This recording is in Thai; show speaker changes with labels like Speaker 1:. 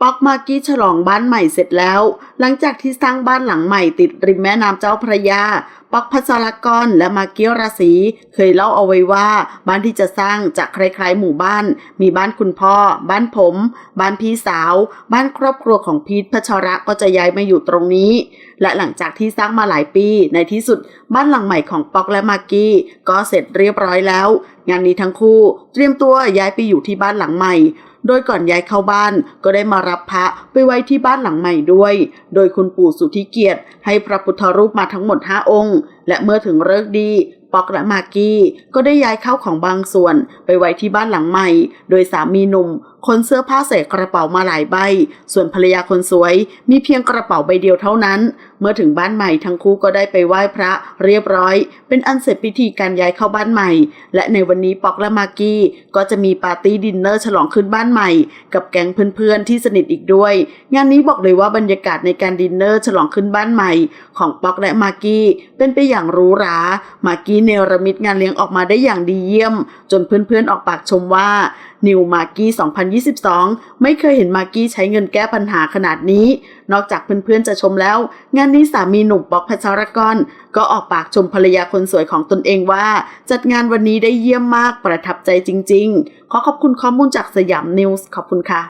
Speaker 1: ป๊อกมากกี้ฉลองบ้านใหม่เสร็จแล้ว หลังจากที่สร้างบ้านหลังใหม่ติดริมแม่น้ำเจ้าพระยาป๊อกพัสรกรและมากกี้ราศีเคยเล่าเอาไว้ว่าบ้านที่จะสร้างจะคล้ายๆหมู่บ้าน มีบ้านคุณพ่อ บ้านผม บ้านพี่สาว บ้านครอบครัวของพีทพัชระก็จะย้ายมาอยู่ตรงนี้ และหลังจากที่สร้างมาหลายปี ในที่สุดบ้านหลังใหม่ของป๊อกและมากกี้ ก็เสร็จเรียบร้อยแล้ว งานนี้ทั้งคู่เตรียมตัวย้ายไปอยู่ที่บ้านหลังใหม่โดยก่อนย้ายเข้าบ้านก็ได้มารับพระไปไว้ที่บ้านหลังใหม่ด้วย โดยคุณปู่สุธิเกียรติให้พระพุทธรูปมาทั้งหมด5องค์และเมื่อถึงฤกษ์ดีป๊อกและมากกี้ก็ได้ย้ายเข้าของบางส่วนไปไว้ที่บ้านหลังใหม่ โดยสามีหนุ่ม ขนเสื้อผ้าใส่กระเป๋ามาหลายใบ ส่วนภรรยาคนสวยมีเพียงกระเป๋าใบเดียวเท่านั้น เมื่อถึงบ้านใหม่ทั้งคู่ก็ได้ไปไหว้พระเรียบร้อย เป็นอันเสร็จพิธีการย้ายเข้าบ้านใหม่ และในวันนี้ป๊อกและมากกี้ก็จะมีปาร์ตี้ดินเนอร์ฉลองขึ้นบ้านใหม่ กับแก๊งเพื่อนๆที่สนิทอีกด้วย งานนี้บอกเลยว่าบรรยากาศในการดินเนอร์ฉลองขึ้นบ้านใหม่ ของป๊อกและมากกี้เป็นไปอย่างหรูหรามากกี้เนรมิตงานเลี้ยงออกมาได้อย่างดีเยี่ยม จนเพื่อนๆออกปากชมว่านิวมากกี้2022 2022 ไม่เคยเห็นมากกี้ใช้เงินแก้ปัญหาขนาดนี้ นอกจากเพื่อนๆจะชมแล้ว งานนี้สามีหนุ่มป๊อกพัชรกร ก็ออกปากชมภรรยาคนสวยของตนเองว่า จัดงานวันนี้ได้เยี่ยมมากประทับใจจริง ๆ ขอขอบคุณข้อมูลจากสยามนิวส์ขอบคุณค่ะ